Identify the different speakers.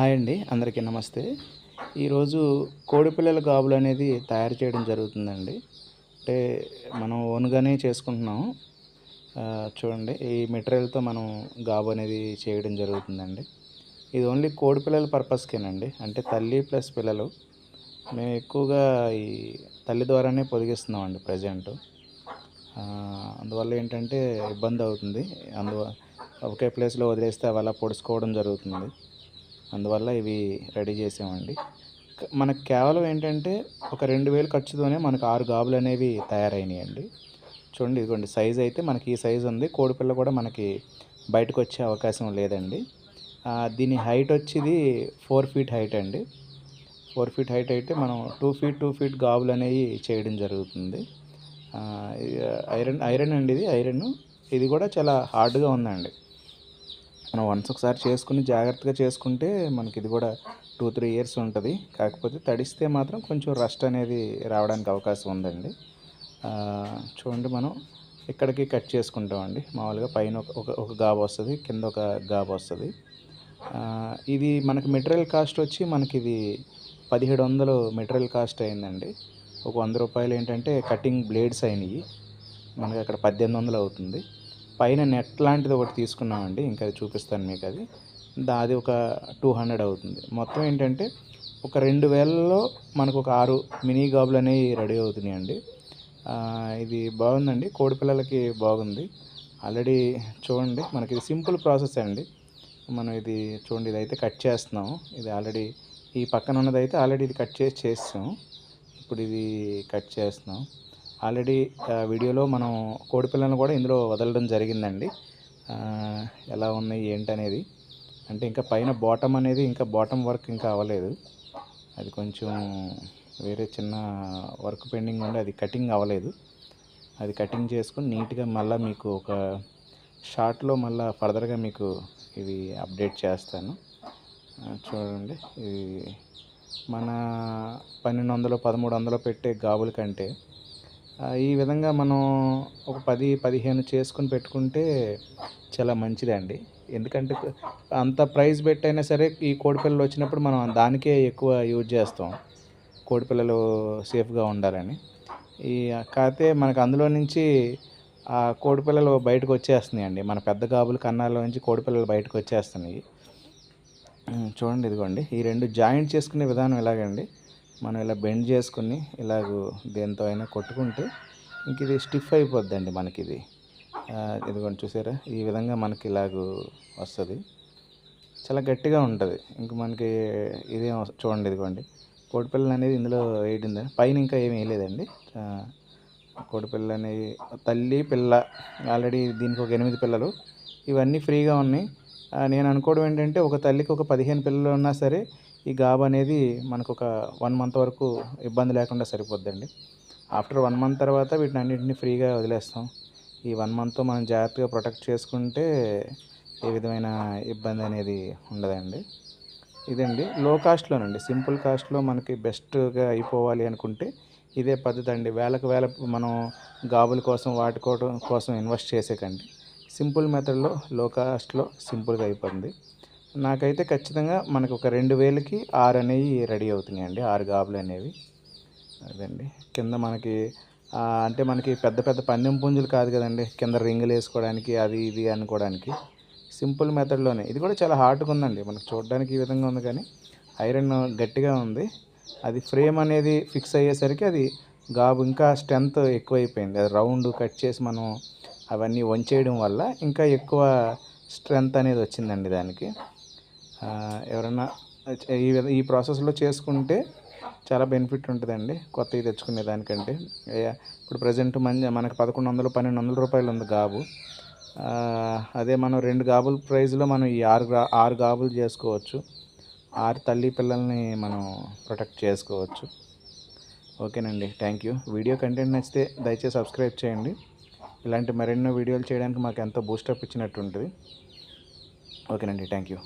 Speaker 1: Hi అండి అందరికీ నమస్తే. ఈరోజు కోడిపిల్లల గాబులు అనేది తయారు చేయడం జరుగుతుందండి. అంటే మనం ఓన్గానే చేసుకుంటున్నాం చూడండి ఈ మెటీరియల్తో మనం గాబు అనేది చేయడం జరుగుతుందండి. ఇది ఓన్లీ కోడిపిల్లల పర్పస్కేనండి. అంటే తల్లి ప్లస్ పిల్లలు. మేము ఎక్కువగా ఈ తల్లి ద్వారానే పొదిగిస్తున్నామండి ప్రజెంట్. అందువల్ల ఏంటంటే ఇబ్బంది అవుతుంది. అందువ ఒకే ప్లేస్లో వదిలేస్తే అవి అలా పొడుచుకోవడం జరుగుతుంది. అందువల్ల ఇవి రెడీ చేసామండి. మనకు కేవలం ఏంటంటే ఒక రెండు వేలు ఖర్చుతోనే మనకు ఆరు గాబులు అనేవి తయారైనాయండి. చూడండి ఇదిగోండి సైజ్ అయితే మనకి ఈ సైజ్ ఉంది. కోడిపిల్ల కూడా మనకి బయటకు వచ్చే అవకాశం లేదండి. దీని హైట్ వచ్చేది ఫోర్ ఫీట్ హైట్ అండి. ఫోర్ ఫీట్ హైట్ అయితే మనం టూ ఫీట్ టూ ఫీట్ గాబులు అనేవి చేయడం జరుగుతుంది. ఐరన్ ఐరన్ అండి ఇది ఐరన్. ఇది కూడా చాలా హార్డ్గా ఉందండి. మనం వన్స్ ఒకసారి చేసుకుని జాగ్రత్తగా చేసుకుంటే మనకి ఇది కూడా టూ త్రీ ఇయర్స్ ఉంటుంది. కాకపోతే తడిస్తే మాత్రం కొంచెం రస్ట్ అనేది రావడానికి అవకాశం ఉందండి. చూడండి మనం ఇక్కడికి కట్ చేసుకుంటామండి. మామూలుగా పైన ఒక ఒక ఒక గాబు వస్తుంది కింద ఒక గాబు వస్తుంది. ఇది మనకి మెటీరియల్ కాస్ట్ వచ్చి మనకి ఇది పదిహేడు వందలు మెటీరియల్ కాస్ట్ అయిందండి. ఒక వంద రూపాయలు ఏంటంటే కటింగ్ బ్లేడ్స్ అయినాయి. మనకి అక్కడ పద్దెనిమిది వందలు అవుతుంది. పైన నెట్ లాంటిది ఒకటి తీసుకున్నామండి ఇంకా అది చూపిస్తాను మీకు అది అది ఒక టూ హండ్రెడ్ అవుతుంది. మొత్తం ఏంటంటే ఒక రెండు వేలలో మనకు ఒక ఆరు మినీ గాబులు అనేవి రెడీ అవుతున్నాయండి. ఇది బాగుందండి కోడి పిల్లలకి బాగుంది. ఆల్రెడీ చూడండి మనకి ఇది సింపుల్ ప్రాసెస్ అండి. మనం ఇది చూడండి ఇది అయితే కట్ చేస్తున్నాం ఇది ఆల్రెడీ ఈ పక్కన ఉన్నది అయితే ఆల్రెడీ ఇది కట్ చేసి చేస్తాం ఇప్పుడు ఇది కట్ చేస్తున్నాం ఆల్రెడీ వీడియోలో మనం కోడిపిల్లలను కూడా ఇందులో వదలడం జరిగిందండి. ఎలా ఉన్నాయి ఏంటనేది. అంటే ఇంకా పైన బాటమ్ అనేది ఇంకా బాటమ్ వర్క్ ఇంకా అవ్వలేదు. అది కొంచెం వేరే చిన్న వర్క్ పెండింగ్ ఉండి అది కటింగ్ అవ్వలేదు. అది కటింగ్ చేసుకుని నీట్గా మళ్ళీ మీకు ఒక షార్ట్లో మళ్ళీ ఫర్దర్గా మీకు ఇవి అప్డేట్ చేస్తాను. చూడండి ఇది మన పన్నెండు వందలు పదమూడు వందలు పెట్టే గాబుల కంటే ఈ విధంగా మనం ఒక పది పదిహేను చేసుకుని పెట్టుకుంటే చాలా మంచిదండి. ఎందుకంటే అంత ప్రైస్ పెట్టైనా సరే ఈ కోడిపిల్లలు వచ్చినప్పుడు మనం దానికే ఎక్కువ యూజ్ చేస్తాం. కోడిపిల్లలు సేఫ్గా ఉండాలని. ఈ కాకపోతే మనకు అందులో నుంచి ఆ కోడిపిల్లలు బయటకు వచ్చేస్తున్నాయండి. మన పెద్ద గాబుల కన్నాల్లో నుంచి కోడిపిల్లలు బయటకు వచ్చేస్తున్నాయి. చూడండి ఇదిగోండి. ఈ రెండు జాయింట్ చేసుకునే విధానం ఎలాగండి మనం ఇలా బెండ్ చేసుకుని ఇలాగ దేంతో అయినా కొట్టుకుంటే ఇంక ఇది స్టిఫ్ అయిపోద్దండి మనకి ఇది ఇదిగోండి చూసారా? ఈ విధంగా మనకి ఇలాగ వస్తుంది. చాలా గట్టిగా ఉంటుంది. ఇంక మనకి ఇదేం చూడండి ఇదిగోండి. కోడిపిల్లలు అనేది ఇందులో వేయడం పైన ఇంకా ఏమి వేయలేదండి. కోడిపిల్ల అనేది తల్లి పిల్ల ఆల్రెడీ దీనికి ఒక ఎనిమిది పిల్లలు. ఇవన్నీ ఫ్రీగా ఉన్నాయి. నేను అనుకోవడం ఏంటంటే ఒక తల్లికి ఒక పదిహేను పిల్లలు ఉన్నా సరే ఈ గాబ్ అనేది మనకు ఒక వన్ మంత్ వరకు ఇబ్బంది లేకుండా సరిపోద్దండి. ఆఫ్టర్ వన్ మంత్ తర్వాత వీటిని అన్నింటినీ ఫ్రీగా వదిలేస్తాం. ఈ వన్ మంత్ మనం జాగ్రత్తగా ప్రొటెక్ట్ చేసుకుంటే ఏ విధమైన ఇబ్బంది అనేది ఉండదండి. ఇదండి. లో కాస్ట్లోనండి. సింపుల్ కాస్ట్లో మనకి బెస్ట్గా అయిపోవాలి అనుకుంటే ఇదే పద్ధతి అండి. వేలకు వేల మనం గాబుల కోసం వాటి కోసం ఇన్వెస్ట్ చేసేకండి. సింపుల్ మెథడ్లో లో కాస్ట్లో సింపుల్గా అయిపోతుంది నాకైతే ఖచ్చితంగా మనకు ఒక రెండు వేలకి ఆరు అనేవి రెడీ అవుతున్నాయండి ఆరు గాబులు అనేవి. అదండి. కింద మనకి అంటే మనకి పెద్ద పెద్ద పందెం పుంజులు కాదు కదండి కింద రింగులు వేసుకోవడానికి అది ఇది అనుకోవడానికి. సింపుల్ మెథడ్లోనే. ఇది కూడా చాలా హార్డ్గా ఉందండి మనకు చూడడానికి ఈ విధంగా ఉంది కానీ ఐరన్ గట్టిగా ఉంది. అది ఫ్రేమ్ అనేది ఫిక్స్ అయ్యేసరికి అది గాబు ఇంకా స్ట్రెంత్ ఎక్కువైపోయింది. అది రౌండ్ కట్ చేసి మనం అవన్నీ వంచేయడం వల్ల ఇంకా ఎక్కువ స్ట్రెంత్ అనేది వచ్చిందండి దానికి. ఎవరైనా ఈ ఈ ప్రాసెస్లో చేసుకుంటే చాలా బెనిఫిట్ ఉంటుందండి కొత్తవి తెచ్చుకునే దానికంటే. ఇప్పుడు ప్రజెంట్ మంచి మనకు పదకొండు వందలు పన్నెండు వందల రూపాయలు ఉంది గాబు. అదే మనం రెండు గాబుల ప్రైస్లో మనం ఈ ఆరు ఆరు గాబులు చేసుకోవచ్చు. ఆరు తల్లి పిల్లల్ని మనం ప్రొటెక్ట్ చేసుకోవచ్చు. ఓకేనండి. థ్యాంక్ యూ వీడియో కంటెంట్ నచ్చితే దయచేసి సబ్స్క్రైబ్ చేయండి. ఇలాంటి మరెన్నో వీడియోలు చేయడానికి మాకు ఎంతో బూస్టప్ ఇచ్చినట్టు ఉంటుంది. ఓకేనండి థ్యాంక్ యూ